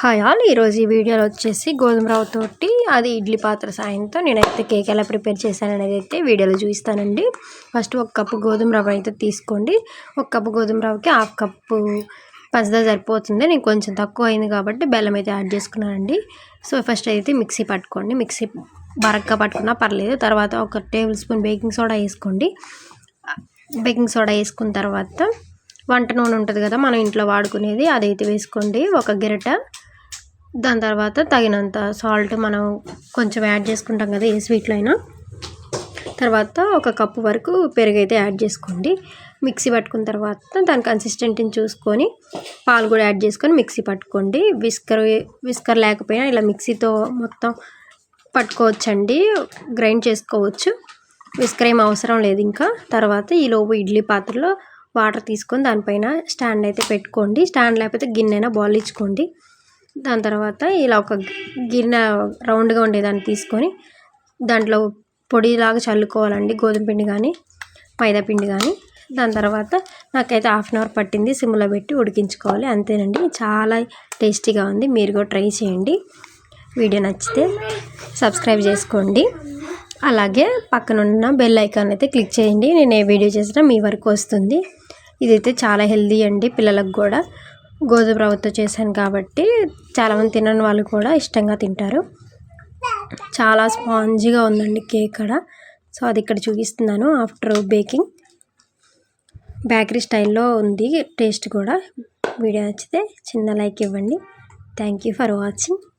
Hi all ఈరోజు ఈ వీడియోలో వచ్చేసి గోధుమ అది ఇడ్లీ పాత్ర సాయంతో నేనైతే కేక్ ఎలా ప్రిపేర్ చేశాను అనేది అయితే వీడియోలో చూపిస్తానండి. ఫస్ట్ ఒక కప్పు గోధుమ రవ్వ అయితే తీసుకోండి. ఒక కప్పు గోధుమ రవ్వకి హాఫ్ కప్పు పంచదార సరిపోతుంది. నేను కొంచెం తక్కువ అయింది కాబట్టి బెల్లం అయితే యాడ్ చేసుకున్నానండి. సో ఫస్ట్ అయితే మిక్సీ పట్టుకోండి. మిక్సీ బరగ్గా పట్టుకున్నా పర్లేదు. తర్వాత ఒక టేబుల్ స్పూన్ బేకింగ్ సోడా వేసుకోండి. బేకింగ్ సోడా వేసుకున్న తర్వాత వంట నూనె ఉంటుంది కదా మనం ఇంట్లో వాడుకునేది అదైతే వేసుకోండి. ఒక గిరట దాని తర్వాత తగినంత సాల్ట్ మనం కొంచెం యాడ్ చేసుకుంటాం కదా ఏ స్వీట్లో అయినా. తర్వాత ఒక కప్పు వరకు పెరుగు అయితే యాడ్ చేసుకోండి. మిక్సీ పట్టుకున్న తర్వాత దాని కన్సిస్టెంట్ని చూసుకొని పాలు కూడా యాడ్ చేసుకొని మిక్సీ పట్టుకోండి. విస్కర్ విస్కర్ లేకపోయినా ఇలా మిక్సీతో మొత్తం పట్టుకోవచ్చండి. గ్రైండ్ చేసుకోవచ్చు. విస్కర్ ఏం అవసరం లేదు ఇంకా. తర్వాత ఈ లోపు ఇడ్లీ పాత్రలో వాటర్ తీసుకొని దానిపైన స్టాండ్ అయితే పెట్టుకోండి. స్టాండ్ లేకపోతే గిన్నెనా బాల్ ఇచ్చుకోండి. దాని తర్వాత ఇలా ఒక గిన్నె రౌండ్గా ఉండేదాన్ని తీసుకొని దాంట్లో పొడిలాగా చల్లుకోవాలండి. గోధుమ పిండి కానీ మైదా పిండి కానీ దాని తర్వాత నాకైతే హాఫ్ అన్ అవర్ పట్టింది సిమ్లో పెట్టి ఉడికించుకోవాలి. అంతేనండి. చాలా టేస్టీగా ఉంది. మీరు కూడా ట్రై చేయండి. వీడియో నచ్చితే సబ్స్క్రైబ్ చేసుకోండి. అలాగే పక్కన ఉన్న బెల్ ఐకాన్ అయితే క్లిక్ చేయండి. నేను ఏ వీడియో చేసినా మీ వరకు వస్తుంది. ఇదైతే చాలా హెల్దీ అండి పిల్లలకు కూడా. గోధుమ రవ్వతో చేశాను కాబట్టి చాలామంది తినని వాళ్ళు కూడా ఇష్టంగా తింటారు. చాలా స్పాంజీగా ఉందండి కేక్ అక్కడ. సో అది ఇక్కడ చూపిస్తున్నాను ఆఫ్టర్ బేకింగ్. బేకరీ స్టైల్లో ఉంది టేస్ట్ కూడా. వీడియో నచ్చితే చిన్న లైక్ ఇవ్వండి. Thank you for watching.